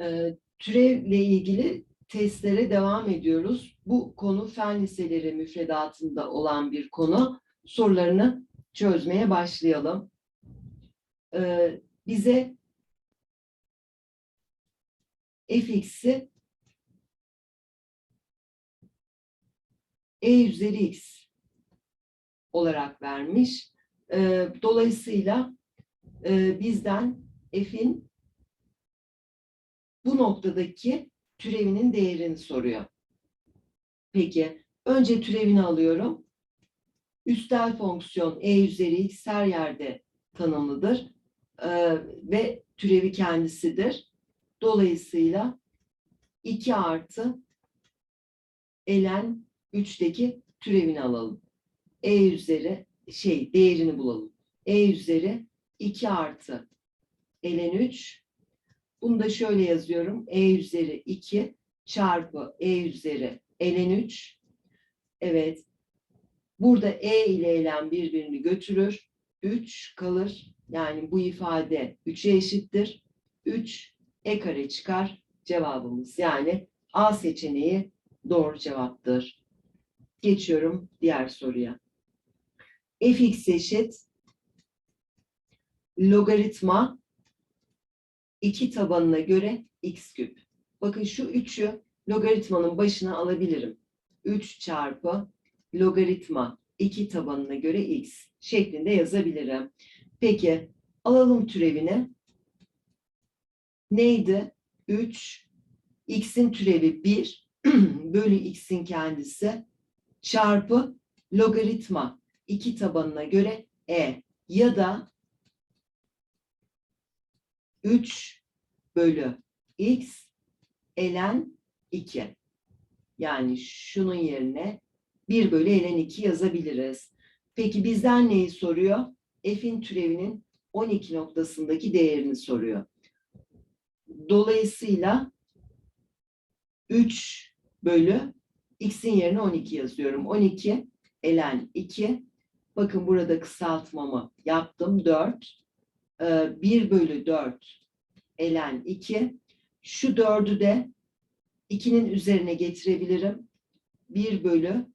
Ee, türevle ilgili testlere devam ediyoruz. Bu konu fen liseleri müfredatında olan bir konu. Sorularını çözmeye başlayalım. Ee, bize fx'i e üzeri x olarak vermiş. Ee, dolayısıyla e, bizden f'in bu noktadaki türevinin değerini soruyor. Peki, önce türevini alıyorum. Üstel fonksiyon e üzeri x her yerde tanımlıdır Ee, ve türevi kendisidir. Dolayısıyla 2 artı ln 3'teki türevini alalım. e üzeri şey değerini bulalım. e üzeri 2 artı ln 3 bunu da şöyle yazıyorum. E üzeri 2 çarpı E üzeri ln 3. Evet. Burada E ile ln birbirini götürür. 3 kalır. Yani bu ifade 3'e eşittir. 3 e kare çıkar cevabımız. Yani A seçeneği doğru cevaptır. Geçiyorum diğer soruya. fx eşit logaritma 2 tabanına göre x küp. Bakın şu 3'ü logaritmanın başına alabilirim. 3 çarpı logaritma 2 tabanına göre x şeklinde yazabilirim. Peki alalım türevini. Neydi? 3 x'in türevi 1 bölü x'in kendisi çarpı logaritma 2 tabanına göre e ya da 3 bölü x ln 2. Yani şunun yerine 1 bölü ln 2 yazabiliriz. Peki bizden neyi soruyor? F'in türevinin 12 noktasındaki değerini soruyor. Dolayısıyla 3 bölü x'in yerine 12 yazıyorum. 12 ln 2. Bakın burada kısaltmamı yaptım. 4. 1 bölü 4 ln 2. Şu 4'ü de 2'nin üzerine getirebilirim. 1 bölü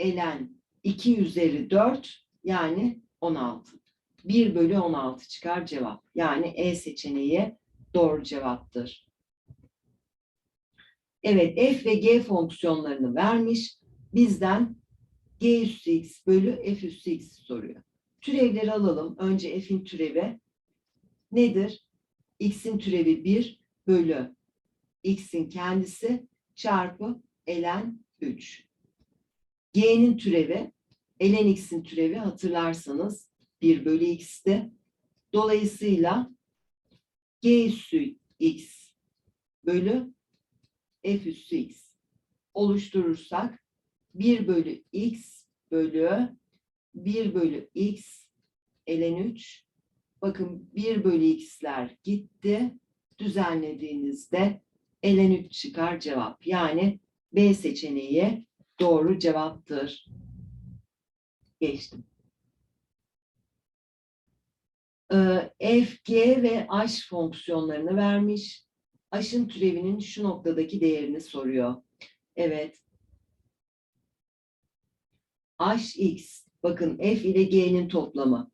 ln 2 üzeri 4 yani 16. 1 bölü 16 çıkar cevap. Yani E seçeneği doğru cevaptır. Evet f ve g fonksiyonlarını vermiş. Bizden g üssü x bölü f üssü x soruyor. Türevleri alalım. Önce f'in türevi nedir? x'in türevi 1 bölü x'in kendisi çarpı ln 3. g'nin türevi ln x'in türevi hatırlarsanız 1 bölü x'ti. Dolayısıyla g üssü x bölü f üssü x oluşturursak 1 bölü x bölü 1 bölü x ln 3 bakın 1 bölü x'ler gitti düzenlediğinizde ln 3 çıkar cevap yani B seçeneği doğru cevaptır. Geçtim. Ee, f, g ve h fonksiyonlarını vermiş. H'ın türevinin şu noktadaki değerini soruyor. Evet. hx, bakın f ile g'nin toplamı.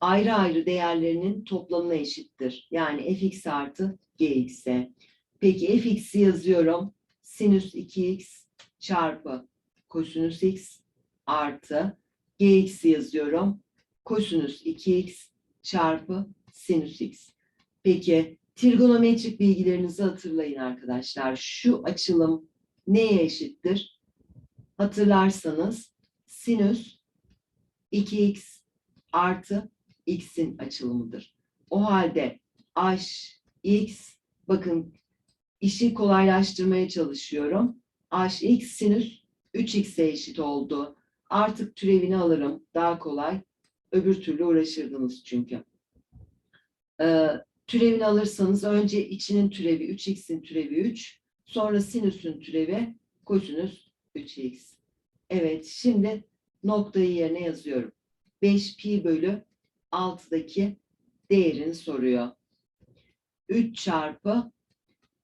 Ayrı ayrı değerlerinin toplamına eşittir. Yani fx artı gx'e. Peki fx'i yazıyorum. Sinüs 2x çarpı kosinüs x artı gx'i yazıyorum. Kosinüs 2x çarpı sinüs x. Peki trigonometrik bilgilerinizi hatırlayın arkadaşlar. Şu açılım neye eşittir? Hatırlarsanız sinüs 2x artı x'in açılımıdır. O halde h, x, bakın işi kolaylaştırmaya çalışıyorum. h, x sinüs 3x'e eşit oldu. Artık türevini alırım. Daha kolay. Öbür türlü uğraşırdınız çünkü. Ee, türevini alırsanız önce içinin türevi 3x'in türevi 3. Sonra sinüsün türevi kosinüs 3x. Evet şimdi noktayı yerine yazıyorum. 5 pi bölü 6'daki değerini soruyor. 3 çarpı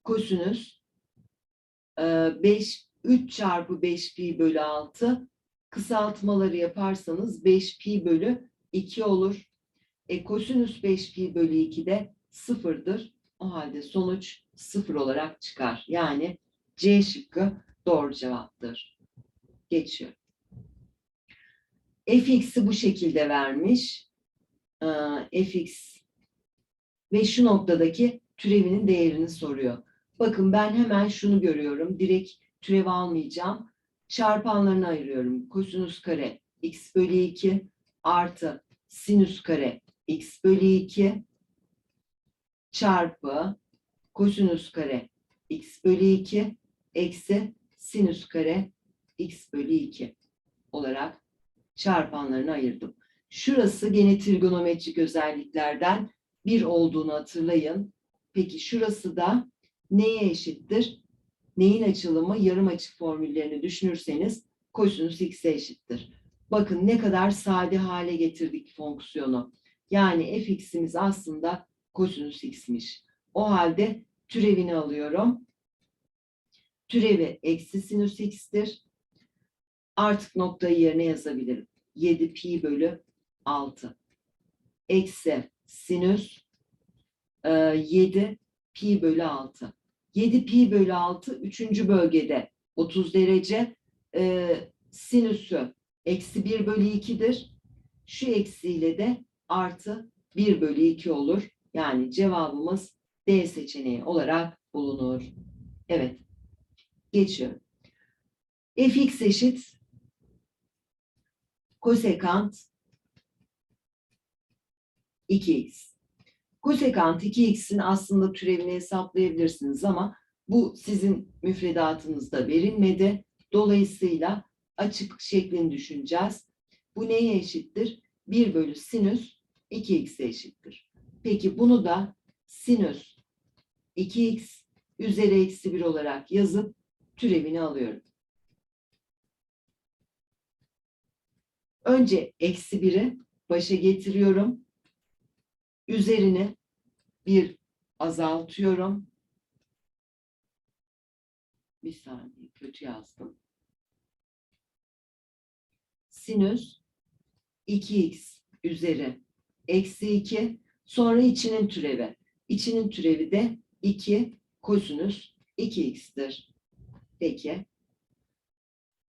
kosinüs e, 5 3 çarpı 5 pi bölü 6 kısaltmaları yaparsanız 5 pi bölü 2 olur. E kosinüs 5 pi bölü 2 de sıfırdır. O halde sonuç sıfır olarak çıkar. Yani C şıkkı doğru cevaptır. Geçiyor. fx'i bu şekilde vermiş. Ee, fx ve şu noktadaki türevinin değerini soruyor. Bakın ben hemen şunu görüyorum. Direkt türev almayacağım. Çarpanlarını ayırıyorum. Kosinüs kare x bölü 2 artı sinüs kare x bölü 2 çarpı kosinüs kare x bölü 2 eksi sinüs kare x bölü 2 olarak çarpanlarını ayırdım. Şurası gene trigonometrik özelliklerden bir olduğunu hatırlayın. Peki şurası da neye eşittir? Neyin açılımı? Yarım açı formüllerini düşünürseniz kosinüs x'e eşittir. Bakın ne kadar sade hale getirdik fonksiyonu. Yani fx'imiz aslında kosinüs x'miş. O halde türevini alıyorum. Türevi eksi sinüs x'tir. Artık noktayı yerine yazabilirim. 7 pi bölü 6. Eksi sinüs e, 7 pi bölü 6. 7 pi bölü 6 üçüncü bölgede 30 derece e, sinüsü eksi 1 bölü 2'dir. Şu eksiyle de artı 1 bölü 2 olur. Yani cevabımız D seçeneği olarak bulunur. Evet. Geçiyorum. fx eşit kosekant 2x. Kosekant 2x'in aslında türevini hesaplayabilirsiniz ama bu sizin müfredatınızda verilmedi. Dolayısıyla açık şeklini düşüneceğiz. Bu neye eşittir? 1 bölü sinüs 2x'e eşittir. Peki bunu da sinüs 2x üzeri eksi 1 olarak yazıp türevini alıyorum. Önce eksi 1'i başa getiriyorum. Üzerine bir azaltıyorum. Bir saniye kötü yazdım. Sinüs 2x üzeri eksi 2 sonra içinin türevi. İçinin türevi de 2 kosinüs 2x'tir. Peki.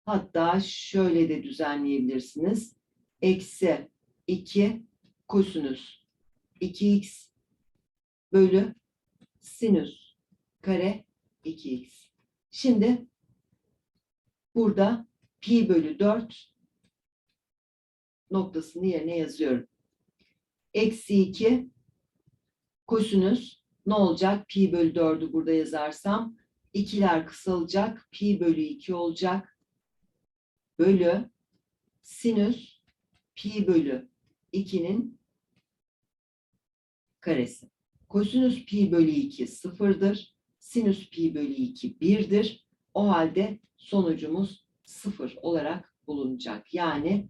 Hatta şöyle de düzenleyebilirsiniz. Eksi 2 kosinüs 2x bölü sinüs kare 2x. Şimdi burada pi bölü 4 noktasını yerine yazıyorum. Eksi 2 kosinüs ne olacak? Pi bölü 4'ü burada yazarsam ikiler kısalacak. Pi bölü 2 olacak. Bölü sinüs pi bölü 2'nin karesi. Kosinüs pi bölü 2 sıfırdır. Sinüs pi bölü 2 birdir. O halde sonucumuz sıfır olarak bulunacak. Yani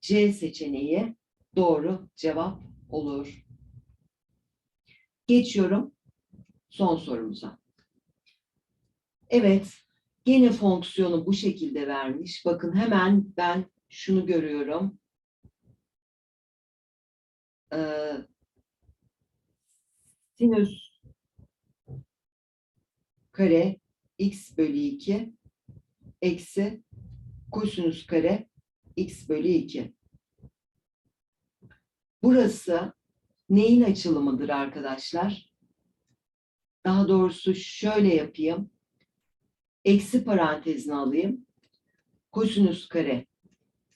C seçeneği doğru cevap olur. Geçiyorum son sorumuza. Evet, gene fonksiyonu bu şekilde vermiş. Bakın hemen ben şunu görüyorum. Ee, sinüs kare x bölü 2 eksi kosinüs kare x bölü 2. Burası neyin açılımıdır arkadaşlar? Daha doğrusu şöyle yapayım. Eksi parantezini alayım. Kosinüs kare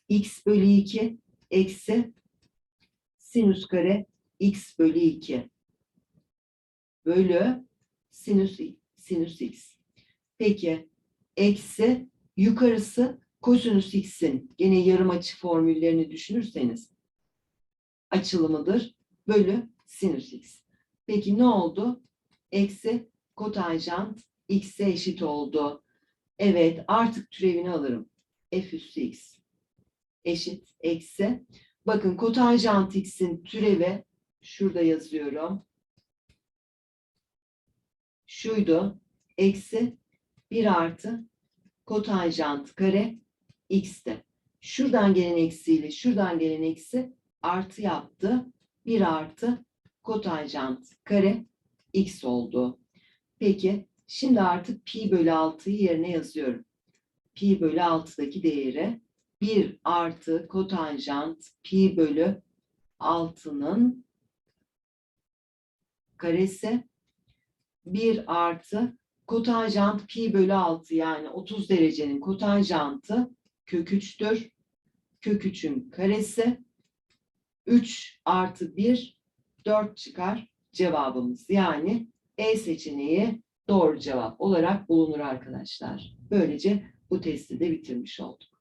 x bölü 2 eksi sinüs kare x bölü 2 bölü sinüs, sinüs x. Peki eksi yukarısı kosinüs x'in gene yarım açı formüllerini düşünürseniz açılımıdır bölü sinüs x. Peki ne oldu? Eksi kotanjant x'e eşit oldu. Evet artık türevini alırım. f üssü x eşit eksi. Bakın kotanjant x'in türevi şurada yazıyorum. Şuydu. Eksi 1 artı kotanjant kare x'ti. Şuradan gelen eksiyle şuradan gelen eksi artı yaptı. 1 artı kotanjant kare x oldu. Peki şimdi artık pi bölü 6'yı yerine yazıyorum. Pi bölü 6'daki değeri 1 artı kotanjant pi bölü 6'nın karesi 1 artı kotanjant pi bölü 6 yani 30 derecenin kotanjantı kök 3'tür. Kök 3'ün karesi 3 artı 1 4 çıkar cevabımız. Yani E seçeneği doğru cevap olarak bulunur arkadaşlar. Böylece bu testi de bitirmiş olduk.